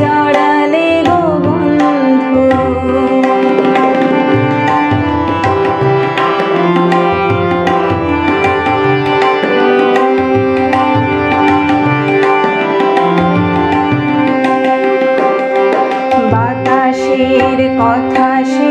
জড়ালে গো বন্ধু। বাতাসের কথা সে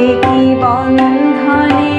কি বন্ধনে